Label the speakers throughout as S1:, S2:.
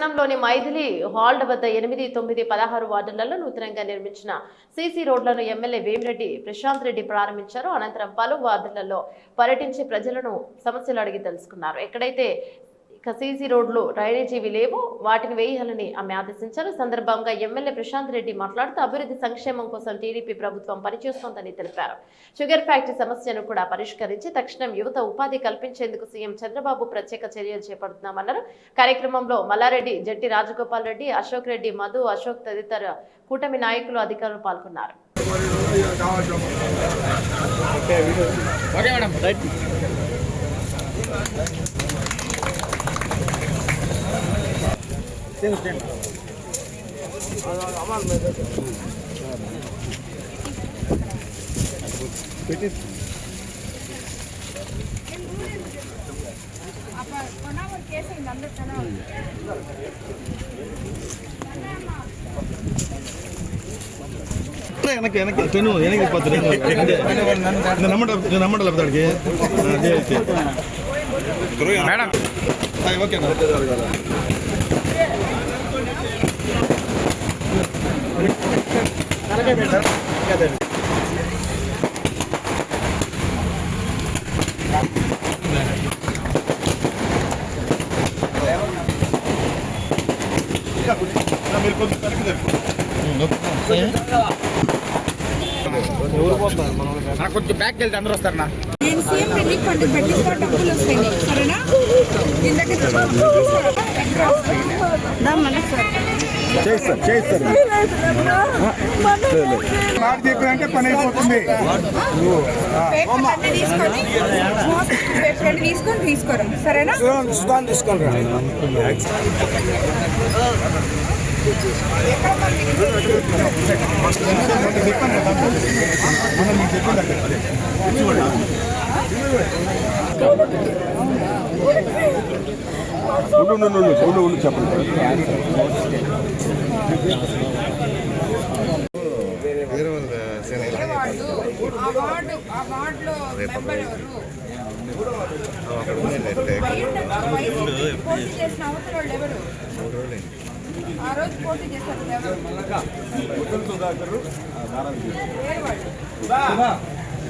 S1: పట్టణంలోని మైథిలి హాల్డ్ వద్ద ఎనిమిది తొమ్మిది పదహారు వార్డులలో నూతనంగా నిర్మించిన సీసీ రోడ్లను ఎమ్మెల్యే వేమిరెడ్డి ప్రశాంత్ రెడ్డి ప్రారంభించారు. అనంతరం పలు వార్డులలో పర్యటించి ప్రజలను సమస్యలు అడిగి తెలుసుకున్నారు. ఎక్కడైతే ఇక సీసీ రోడ్లు డ్రైనేజీవి లేవు. వాటిని వేయాలని ఆమె ఆదేశించారు. సందర్భంగా ఎమ్మెల్యే ప్రశాంత్ రెడ్డి మాట్లాడుతూ అభివృద్ధి సంక్షేమం కోసం టీడీపీ ప్రభుత్వం పనిచేస్తోందని తెలిపారు. షుగర్ ఫ్యాక్టరీ సమస్యను కూడా పరిష్కరించి తక్షణం యువత ఉపాధి కల్పించేందుకు సీఎం చంద్రబాబు ప్రత్యేక చర్యలు చేపడుతున్నామన్నారు. కార్యక్రమంలో మల్లారెడ్డి జట్టి రాజగోపాల్ రెడ్డి అశోక్ రెడ్డి మధు అశోక్ తదితర కూటమి నాయకులు అధికారులు పాల్గొన్నారు.
S2: எனக்கு எனக்கு. தென்னும் எனக்கு பத்து இந்த நம்மட இந்த நம்மடல பத்தாடிக்கு மேடம். ஓகே మీరు కొంచెం
S3: నాకు కొంచెం బ్యాక్ వెళ్తే అందరూ వస్తారు నా
S4: నేను సీఎం పెట్టిస్తా డబ్బులు వస్తాయి సరేనా
S2: చేస్తారు చేస్తారు
S5: మాట చెప్పారంటే పని అయిపోతుంది
S4: తీసుకొని పేపర్ అన్ని తీసుకొని సరేనా
S5: చెప్పండి తీసుకోండి
S2: ఉండు ఉండు ఉండు ఉండు ఉండు చెప్పండి.
S4: ఆ రోజు పోటీ చేశారు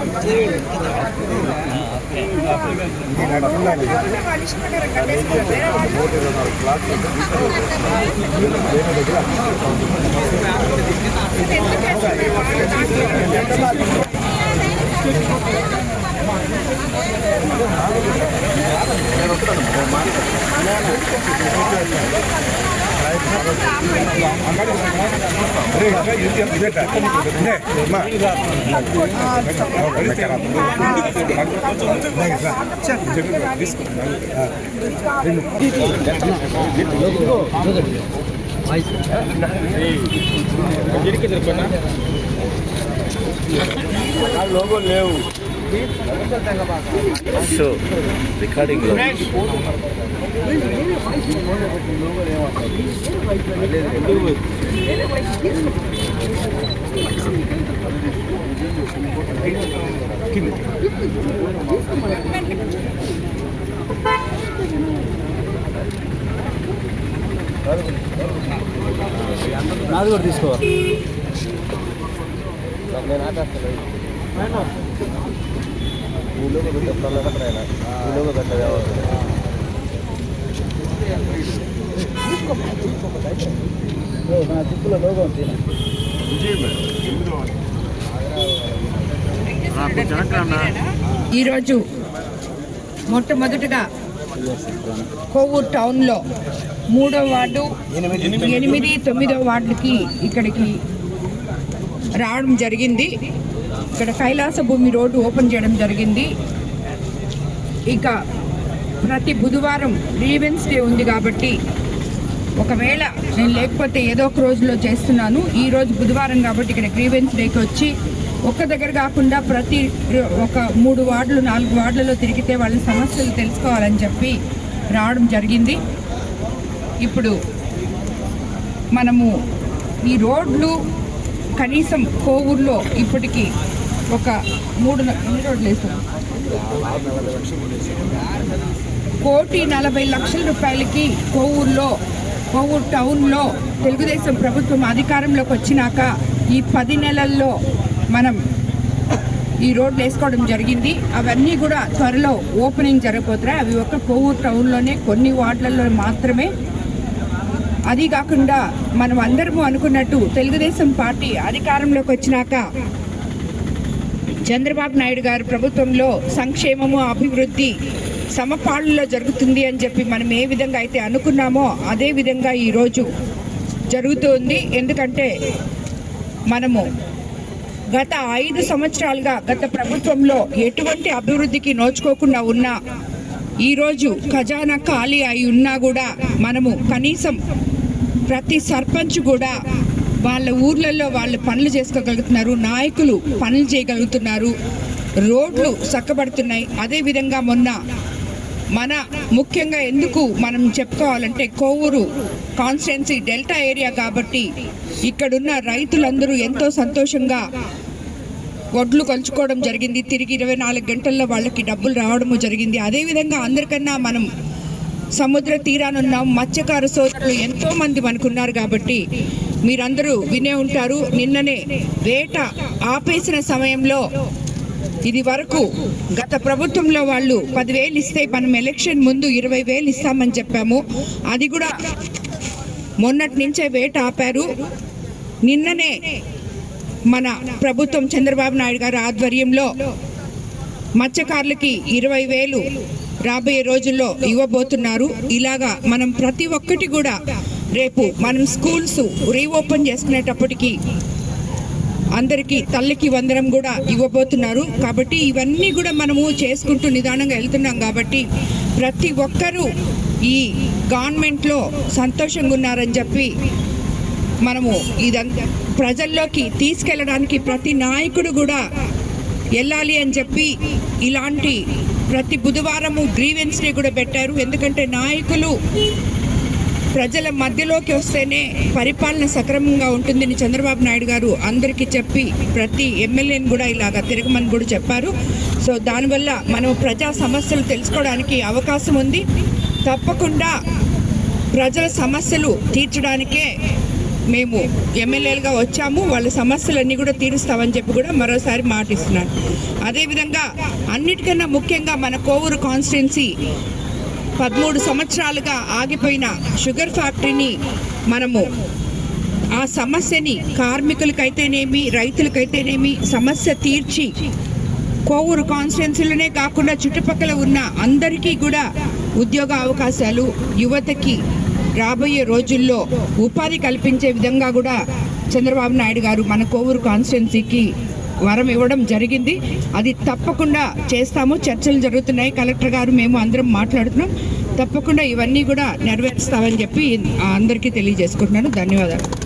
S4: దగ్గర ఈ రోడ్డు ఆగలా రోడ్లో ఎవరు ఉంటారు మీతోటి ఎవరు ఎందుకు ఇస్తారు వాళ్ళ ఇష్టం ప్రకారం కట్టేసుకోవాలి. వేరే వాళ్ళు అసలు ఎందుకు వేస్తారు? వాళ్ళు నాకు
S2: లోగో లేవు
S6: రికార్డింగ్ నాది కూడా తీసుకోవాలి.
S4: ఈరోజు మొట్టమొదటిగా కోవూరు టౌన్లో మూడో వార్డు ఎనిమిది తొమ్మిదో వార్డులకి ఇక్కడికి రావడం జరిగింది. ఇక్కడ కైలాస భూమి రోడ్డు ఓపెన్ చేయడం జరిగింది. ఇక ప్రతి బుధవారం గ్రీవెన్స్ డే ఉంది కాబట్టి ఒకవేళ నేను లేకపోతే ఏదో ఒక రోజులో చేస్తున్నాను. ఈ రోజు బుధవారం కాబట్టి ఇక్కడ గ్రీవెన్స్ డేకి వచ్చి ఒక్క దగ్గర కాకుండా ప్రతి ఒక మూడు వార్డులు నాలుగు వార్డులలో తిరిగితే వాళ్ళ సమస్యలు తెలుసుకోవాలని చెప్పి రావడం జరిగింది. ఇప్పుడు మనము ఈ రోడ్లు కనీసం కోవూరులో ఇప్పటికీ ఒక మూడు ఎన్ని రోడ్లు వేసాం కోటి నలభై లక్షల రూపాయలకి కోవూరులో కోవూరు టౌన్లో తెలుగుదేశం ప్రభుత్వం అధికారంలోకి వచ్చినాక ఈ పది నెలల్లో మనం ఈ రోడ్లు వేసుకోవడం జరిగింది. అవన్నీ కూడా త్వరలో ఓపెనింగ్ జరగబోతున్నాయి. అవి ఒక కోవూరు టౌన్లోనే కొన్ని వార్డులలో మాత్రమే. అది కాకుండా మనం అందరము అనుకున్నట్టు తెలుగుదేశం పార్టీ అధికారంలోకి వచ్చినాక చంద్రబాబు నాయుడు గారు ప్రభుత్వంలో సంక్షేమము అభివృద్ధి సమపాళ్ళలో జరుగుతుంది అని చెప్పి మనం ఏ విధంగా అయితే అనుకున్నామో అదే విధంగా ఈరోజు జరుగుతుంది. ఎందుకంటే మనము గత ఐదు సంవత్సరాలుగా గత ప్రభుత్వంలో ఎటువంటి అభివృద్ధికి నోచుకోకుండా ఉన్నా ఈరోజు ఖజానా ఖాళీ అయి ఉన్నా కూడా మనము కనీసం ప్రతి సర్పంచ్ కూడా వాళ్ళ ఊర్లలో వాళ్ళు పనులు చేసుకోగలుగుతున్నారు నాయకులు పనులు చేయగలుగుతున్నారు రోడ్లు చక్కబడుతున్నాయి. అదేవిధంగా మొన్న మన ముఖ్యంగా ఎందుకు మనం చెప్పుకోవాలంటే కోవూరు కాన్స్టిట్యున్సీ డెల్టా ఏరియా కాబట్టి ఇక్కడున్న రైతులందరూ ఎంతో సంతోషంగా వడ్లు కొలుచుకోవడం జరిగింది. తిరిగి ఇరవై నాలుగు గంటల్లో వాళ్ళకి డబ్బులు రావడము జరిగింది. అదేవిధంగా అందరికన్నా మనం సముద్ర తీరానున్నాం. మత్స్యకార సోదరులు ఎంతోమంది మనకున్నారు కాబట్టి మీరందరూ వినే ఉంటారు. నిన్ననే వేట ఆపేసిన సమయంలో ఇది వరకు గత ప్రభుత్వంలో వాళ్ళు పదివేలు ఇస్తే మనం ఎలక్షన్ ముందు ఇరవై వేలు ఇస్తామని చెప్పాము. అది కూడా మొన్నటి నుంచే వేట ఆపారు. నిన్ననే మన ప్రభుత్వం చంద్రబాబు నాయుడు గారి ఆధ్వర్యంలో మత్స్యకారులకి ఇరవై వేలు రాబోయే రోజుల్లో ఇవ్వబోతున్నారు. ఇలాగా మనం ప్రతి ఒక్కటి కూడా రేపు మనం స్కూల్స్ రీఓపెన్ చేసుకునేటప్పటికి అందరికీ తల్లికి వందనం కూడా ఇవ్వబోతున్నారు. కాబట్టి ఇవన్నీ కూడా మనము చేసుకుంటూ నిదానంగా వెళ్తున్నాం కాబట్టి ప్రతి ఒక్కరూ ఈ గవర్నమెంట్లో సంతోషంగా ఉన్నారని చెప్పి మనము ఇదంతా ప్రజల్లోకి తీసుకెళ్ళడానికి ప్రతి నాయకుడు కూడా వెళ్ళాలి అని చెప్పి ఇలాంటి ప్రతి బుధవారము గ్రీవెన్స్ డే కూడా పెట్టారు. ఎందుకంటే నాయకులు ప్రజల మధ్యలోకి వస్తేనే పరిపాలన సక్రమంగా ఉంటుందని చంద్రబాబు నాయుడు గారు అందరికీ చెప్పి ప్రతి ఎమ్మెల్యేని కూడా ఇలాగా తిరగమని కూడా చెప్పారు. సో దానివల్ల మనం ప్రజా సమస్యలు తెలుసుకోవడానికి అవకాశం ఉంది. తప్పకుండా ప్రజల సమస్యలు తీర్చడానికే మేము ఎమ్మెల్యేలుగా వచ్చాము. వాళ్ళ సమస్యలన్నీ కూడా తీరుస్తామని చెప్పి కూడా మరోసారి మాటిస్తున్నాను అదేవిధంగా అన్నిటికన్నా ముఖ్యంగా మన కోవూరు కాన్స్టిట్యున్సీ పదమూడు సంవత్సరాలుగా ఆగిపోయిన షుగర్ ఫ్యాక్టరీని మనము ఆ సమస్యని కార్మికులకైతేనేమి రైతులకైతేనేమి సమస్య తీర్చి కోవూరు కాన్స్టిట్యున్సీలోనే కాకుండా చుట్టుపక్కల ఉన్న అందరికీ కూడా ఉద్యోగ అవకాశాలు యువతకి రాబోయే రోజుల్లో ఉపాధి కల్పించే విధంగా కూడా చంద్రబాబు నాయుడు గారు మన కోవూరు కాన్స్టిట్యున్సీకి వరం ఇవ్వడం జరిగింది. అది తప్పకుండా చేస్తాము. చర్చలు జరుగుతున్నాయి. కలెక్టర్ గారు మేము అందరం మాట్లాడుతున్నాం. తప్పకుండా ఇవన్నీ కూడా నెరవేరుస్తామని చెప్పి అందరికీ తెలియజేసుకుంటున్నాను. ధన్యవాదాలు.